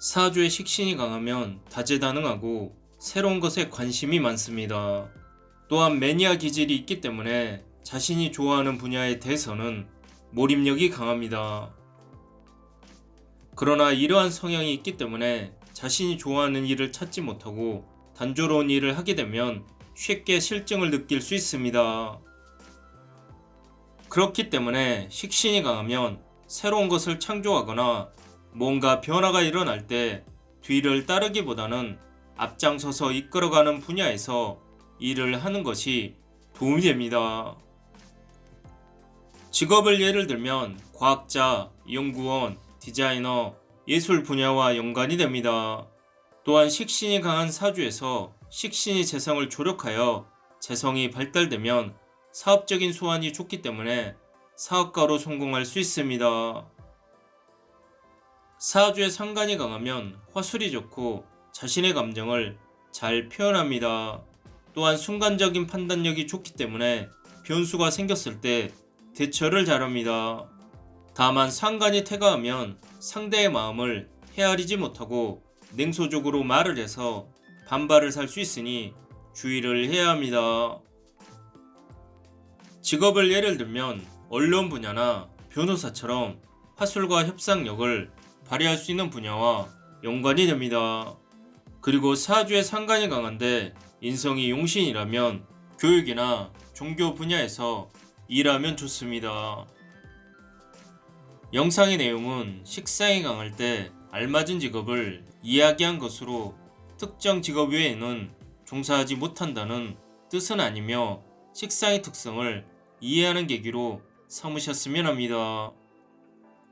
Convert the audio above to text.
사주의 식신이 강하면 다재다능하고 새로운 것에 관심이 많습니다. 또한 매니아 기질이 있기 때문에 자신이 좋아하는 분야에 대해서는 몰입력이 강합니다. 그러나 이러한 성향이 있기 때문에 자신이 좋아하는 일을 찾지 못하고 단조로운 일을 하게 되면 쉽게 실증을 느낄 수 있습니다. 그렇기 때문에 식신이 강하면 새로운 것을 창조하거나 뭔가 변화가 일어날 때 뒤를 따르기보다는 앞장서서 이끌어가는 분야에서 일을 하는 것이 도움이 됩니다. 직업을 예를 들면 과학자, 연구원, 디자이너, 예술 분야와 연관이 됩니다. 또한 식신이 강한 사주에서 식신이 재성을 조력하여 재성이 발달되면 사업적인 소환이 좋기 때문에 사업가로 성공할 수 있습니다. 사주의 상관이 강하면 화술이 좋고 자신의 감정을 잘 표현합니다. 또한 순간적인 판단력이 좋기 때문에 변수가 생겼을 때 대처를 잘합니다. 다만 상관이 태가하면 상대의 마음을 헤아리지 못하고 냉소적으로 말을 해서 반발을 살 수 있으니 주의를 해야 합니다. 직업을 예를 들면 언론 분야나 변호사처럼 화술과 협상력을 발휘할 수 있는 분야와 연관이 됩니다. 그리고 사주의 상관이 강한데 인성이 용신이라면 교육이나 종교 분야에서 일하면 좋습니다. 영상의 내용은 식상이 강할 때 알맞은 직업을 이야기한 것으로 특정 직업 외에는 종사하지 못한다는 뜻은 아니며 식상의 특성을 이해하는 계기로 삼으셨으면 합니다.